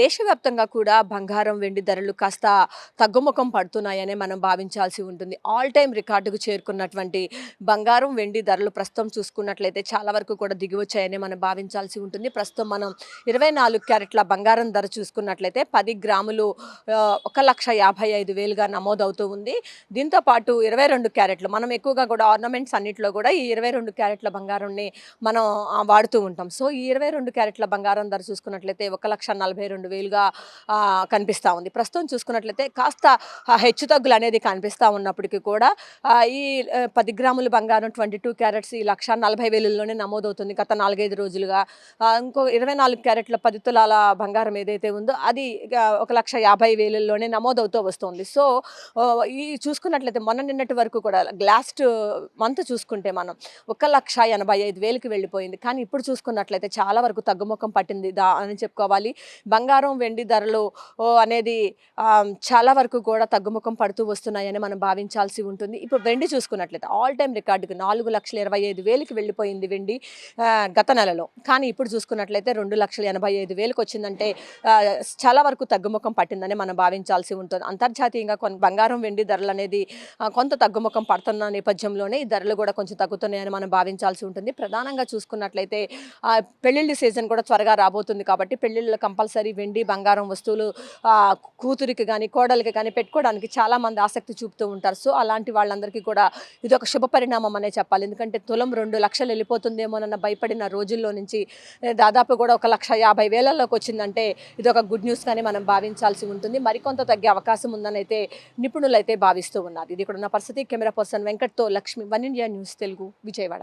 దేశవ్యాప్తంగా కూడా బంగారం వెండి ధరలు కాస్త తగ్గుముఖం పడుతున్నాయనే మనం భావించాల్సి ఉంటుంది. ఆల్ టైమ్ రికార్డుకు చేరుకున్నటువంటి బంగారం వెండి ధరలు ప్రస్తుతం చూసుకున్నట్లయితే చాలా వరకు కూడా దిగివచ్చాయని మనం భావించాల్సి ఉంటుంది. ప్రస్తుతం మనం ఇరవై నాలుగు క్యారెట్ల బంగారం ధర చూసుకున్నట్లయితే పది గ్రాములు ఒక లక్ష యాభై ఐదు వేలుగా నమోదవుతూ ఉంది. దీంతో పాటు ఇరవై రెండు క్యారెట్లు మనం ఎక్కువగా కూడా ఆర్నమెంట్స్ అన్నింటిలో కూడా ఈ ఇరవై రెండు క్యారెట్ల బంగారాన్ని మనం వాడుతూ ఉంటాం. సో ఈ ఇరవై రెండు క్యారెట్ల బంగారం ధర చూసుకున్నట్లయితే ఒక లక్ష నలభై రెండు వేలుగా కనిపిస్తూ ఉంది. ప్రస్తుతం చూసుకున్నట్లయితే కాస్త హెచ్చు తగ్గులు అనేది కనిపిస్తూ ఉన్నప్పటికీ కూడా ఈ పది గ్రాముల బంగారం ట్వంటీ టూ క్యారెట్స్ ఈ లక్ష నలభై వేలలోనే నమోదవుతుంది. గత నాలుగైదు రోజులుగా ఇంకో ఇరవై నాలుగు క్యారెట్ల పది తులాల బంగారం ఏదైతే ఉందో అది ఒక లక్ష యాభై వేలలోనే నమోదవుతూ వస్తుంది. సో ఈ చూసుకున్నట్లయితే మొన్న నిన్నటి వరకు కూడా లాస్ట్ మంత్ చూసుకుంటే మనం ఒక లక్ష ఎనభై ఐదు వేలకి వెళ్ళిపోయింది. కానీ ఇప్పుడు చూసుకున్నట్లయితే చాలా వరకు తగ్గుముఖం పట్టింది దా అని చెప్పుకోవాలి. బంగారం వెండి ధరలు అనేది చాలా వరకు కూడా తగ్గుముఖం పడుతూ వస్తున్నాయని మనం భావించాల్సి ఉంటుంది. ఇప్పుడు వెండి చూసుకున్నట్లయితే ఆల్ టైమ్ రికార్డుకి నాలుగు లక్షల ఇరవై ఐదు వేలకి వెళ్ళిపోయింది వెండి గత నెలలో. కానీ ఇప్పుడు చూసుకున్నట్లయితే రెండు లక్షల ఎనభై ఐదు వేలకు వచ్చిందంటే చాలా వరకు తగ్గుముఖం పట్టిందని మనం భావించాల్సి ఉంటుంది. అంతర్జాతీయంగా కొన్ని బంగారం వెండి ధరలు అనేది కొంత తగ్గుముఖం పడుతున్న నేపథ్యంలోనే ఈ ధరలు కూడా కొంచెం తగ్గుతున్నాయని మనం భావించాల్సి ఉంటుంది. ప్రధానంగా చూసుకున్నట్లయితే పెళ్ళిళ్ళ పెళ్ళిళ్ళ సీజన్ కూడా త్వరగా రాబోతుంది కాబట్టి పెళ్ళిళ్ళలో కంపల్సరీ వెండి బంగారం వస్తువులు కూతురికి కానీ కోడలికి కానీ పెట్టుకోవడానికి చాలామంది ఆసక్తి చూపుతూ ఉంటారు. సో అలాంటి వాళ్ళందరికీ కూడా ఇది ఒక శుభ పరిణామం అనే చెప్పాలి. ఎందుకంటే తులం రెండు లక్షలు వెళ్ళిపోతుందేమోనన్న భయపడిన రోజుల్లో నుంచి దాదాపు కూడా ఒక లక్ష యాభై వేలలోకి వచ్చిందంటే ఇది ఒక గుడ్ న్యూస్ కానీ మనం భావించాల్సి ఉంటుంది. మరికొంత తగ్గే అవకాశం ఉందని అయితే నిపుణులు అయితే భావిస్తూ ఉన్నారు. ఇది ఇక్కడ ఉన్న పరిస్థితి. Camera person వెంకట్తో Lakshmi. One India news Telugu Vijayawada.